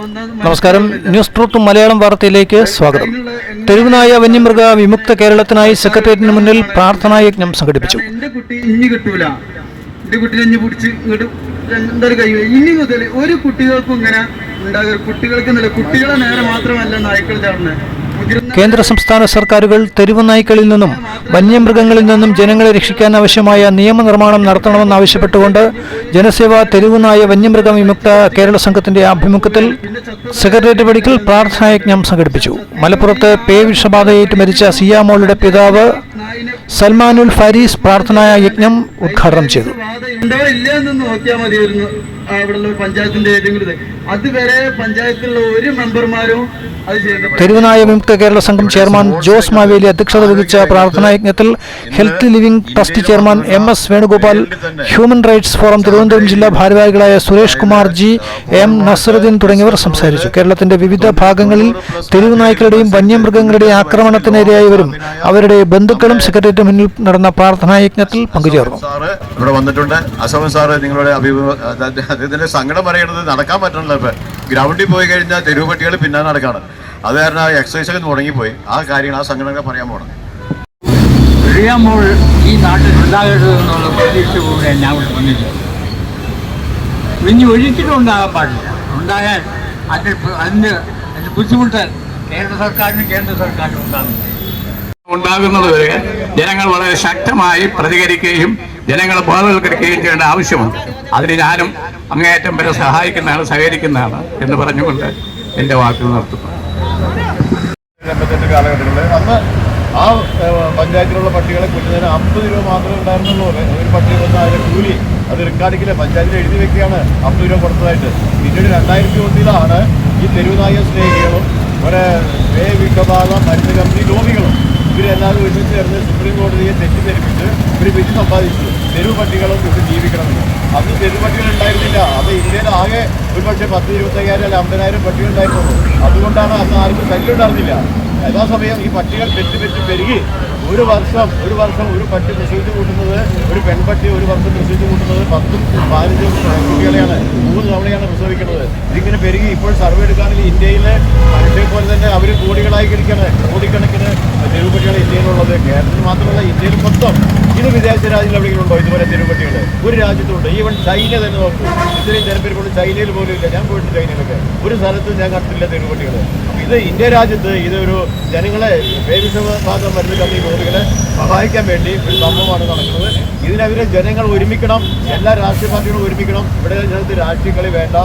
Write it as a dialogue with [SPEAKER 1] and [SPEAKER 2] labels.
[SPEAKER 1] നമസ്കാരം. News truth Malayalam വാർത്തയിലേക്ക് സ്വാഗതം. തെരുവുനായ വന്യമൃഗ വിമുക്ത കേരളത്തിനായി സെക്രട്ടേറിയറ്റിന് മുന്നിൽ പ്രാർത്ഥനാ യജ്ഞം സംഘടിപ്പിച്ചു.
[SPEAKER 2] ഇനി മുതൽ ഒരു കുട്ടികൾക്കും ഇങ്ങനെ ഉണ്ടാകും കുട്ടികൾക്ക് കുട്ടികളെ നേരെ മാത്രമല്ല നായ്ക്കൾ ചാടുന്നത്.
[SPEAKER 1] കേന്ദ്ര സംസ്ഥാന സർക്കാരുകൾ തെരുവു നായ്ക്കളിൽ നിന്നും വന്യമൃഗങ്ങളിൽ നിന്നും ജനങ്ങളെ രക്ഷിക്കാൻ ആവശ്യമായ നിയമനിർമ്മാണം നടത്തണമെന്നാവശ്യപ്പെട്ടുകൊണ്ട് ജനസേവ തെരുവുനായ വന്യമൃഗ വിമുക്ത കേരള സംഘത്തിന്റെ ആഭിമുഖ്യത്തിൽ സെക്രട്ടേറിയറ്റ് പടിക്കൽ പ്രാർത്ഥനായജ്ഞം സംഘടിപ്പിച്ചു. മലപ്പുറത്ത് പേ വിഷബാധയേറ്റ് മരിച്ച സിയാമോളുടെ പിതാവ് സൽമാനുൽ ഫരീസ് പ്രാർത്ഥനാ യജ്ഞം ഉദ്ഘാടനം ചെയ്തു.
[SPEAKER 2] അവിടെയുള്ള പഞ്ചായത്തിന്റെ ഏതെങ്കിലും. അതുവരെ പഞ്ചായത്തിലുള്ള ഒരു മെമ്പർമാരും
[SPEAKER 1] തെരുവുനായ വിമുക്ത കേരള സംഘം ചെയർമാൻ ജോസ് മാവേലി അധ്യക്ഷത വഹിച്ച പ്രാർത്ഥനാ യജ്ഞത്തിൽ health living trust chairman M S Venugopal human rights forum Thiruvananthapuram ജില്ലാ ഭാരവാഹികളായ സുരേഷ് കുമാർ ജി എം നസറുദ്ദീൻ തുടങ്ങിയവർ സംസാരിച്ചു. കേരളത്തിന്റെ വിവിധ ഭാഗങ്ങളിൽ തെരുവുനായ്ക്കളുടെയും വന്യമൃഗങ്ങളുടെയും ആക്രമണത്തിനിരയായവരും അവരുടെ ബന്ധുക്കളും സെക്രട്ടേറിയറ്റ് മുന്നിൽ നടന്ന പ്രാർത്ഥനാ യജ്ഞത്തിൽ പങ്കുചേർന്നു.
[SPEAKER 3] ഇവിടെ വന്നിട്ടുണ്ട്. അസമൻ സാറ് നിങ്ങളുടെ അദ്ദേഹത്തിന്റെ സങ്കടം പറയണത് നടക്കാൻ പറ്റണല്ലോ ഇപ്പൊ. ഗ്രൗണ്ടിൽ പോയി കഴിഞ്ഞാൽ തെരുവുപട്ടികൾ പിന്നാലെ നടക്കാണ്. അത് കാരണം ആ എക്സസൈസ് ഒക്കെ തുടങ്ങിപ്പോയി ആ കാര്യങ്ങൾ ആ സംഘടനകൾ പറയാൻ പോകണം
[SPEAKER 4] കഴിയുമ്പോൾ ഈ നാട്ടിൽ ഉണ്ടാകരുതെന്നുള്ള പ്രതീക്ഷയോടെ ഞാൻ ഇവിടെ വന്നില്ല. ഇനി ഒരിക്കലും ഉണ്ടാകാൻ പാടില്ല. ഉണ്ടായാൽ അതിന് അതിന് ബുദ്ധിമുട്ട് കേന്ദ്ര സർക്കാരിനും കേന്ദ്ര സർക്കാരിനും ഉണ്ടാകുന്നു ഉണ്ടാകുന്നത് വരെ ജനങ്ങൾ വളരെ ശക്തമായി പ്രതികരിക്കുകയും ജനങ്ങളെ ബോധവൽക്കരിക്കുകയും ചെയ്യേണ്ട ആവശ്യമുണ്ട്. അതിന് ഞാനും അങ്ങേയറ്റം വരെ സഹായിക്കുന്നതാണ് സഹകരിക്കുന്നതാണ് എന്ന് പറഞ്ഞുകൊണ്ട് എന്റെ വാക്കുകൾ
[SPEAKER 3] എൺപത്തെട്ട് കാലഘട്ടങ്ങളിൽ അന്ന് ആ പഞ്ചായത്തിലുള്ള പട്ടികളെ കൊല്ലുന്നതിന് അമ്പത് രൂപ മാത്രമേ ഉണ്ടായിരുന്നുള്ളൂ. ഒരു പട്ടി വന്ന അതിന്റെ കൂലി അത് റെക്കാർഡിക്കില്ല. പഞ്ചായത്തിൽ എഴുതി വെക്കുകയാണ് അമ്പത് രൂപ കൊടുത്തതായിട്ട്. പിന്നീട് രണ്ടായിരത്തി ഒന്നിലാണ് ഈ തെരുവുനായ സ്നേഹികളും ഒരു വേ വിഷബാധ മരുന്ന് കമ്പനി ലോബികളും ഇവരെല്ലാവരും ഒരുമിച്ച് ചേർന്ന് സുപ്രീം കോടതിയെ തെറ്റിദ്ധരിപ്പിച്ച് ഒരു വിധി സമ്പാദിച്ചു. തെരുവ് പട്ടികളും ഇവിടെ ജീവിക്കണമെന്ന്. അന്ന് തെരുവ് പട്ടികൾ ഉണ്ടായിരുന്നില്ല. അത് ഇന്ത്യയിൽ ആകെ ഒരു പക്ഷേ പത്ത് ഇരുപത്തയ്യായിരം അല്ല അമ്പതിനായിരം പട്ടികൾ ഉണ്ടായിരുന്നുള്ളൂ അതുകൊണ്ടാണ് അന്ന് ആർക്കും ശല്യം ഉണ്ടായിരുന്നില്ല. യഥാസമയം ഈ പട്ടികൾ പെറ്റ് പെറ്റ് പെരുകി ഒരു വർഷം ഒരു വർഷം ഒരു പട്ടി പ്രസവിച്ച് കൂട്ടുന്നത് ഒരു പെൺപട്ടി ഒരു വർഷം പ്രസവിച്ച് കൂട്ടുന്നത് പത്തും പതിനഞ്ചും കുട്ടികളെയാണ് മൂന്ന് തവണയാണ് പ്രസവിക്കുന്നത്. ഇതിങ്ങനെ പെരുകി ഇപ്പോൾ സർവേ എടുക്കുകയാണെങ്കിൽ ഇന്ത്യയിലെ മനുഷ്യരെ പോലെ വിദേശ എവിടെയെങ്കിലും ഉണ്ടോ? ഇതുപോലെ തെരുവുപട്ടികൾ ഒരു രാജ്യത്തുണ്ട്. ഈവൻ ചൈന തന്നെ നോക്കൂ. ഇത്രയും ജനപ്പെരുമ്പോൾ ചൈനയിൽ പോലും ഇല്ല. ഞാൻ പോയിട്ട് ചൈനയിലൊക്കെ. ഒരു സ്ഥലത്തും ഞാൻ കണ്ടിട്ടില്ല തെരുവുപട്ടികൾ ഇത് ഇന്ത്യ രാജ്യത്ത് ഇതൊരു ജനങ്ങളെ പേവിഷബാധ മരുന്ന് കമ്മി രോഗികളെ സഹായിക്കാൻ വേണ്ടി ഒരു സംഭവമാണ് നടക്കുന്നത്. ഇതിനെതിരെ ജനങ്ങൾ ഒരുമിക്കണം. എല്ലാ രാഷ്ട്രീയ പാർട്ടികളും ഒരുമിക്കണം. ഇവിടെ രാഷ്ട്രീയ കളി വേണ്ട.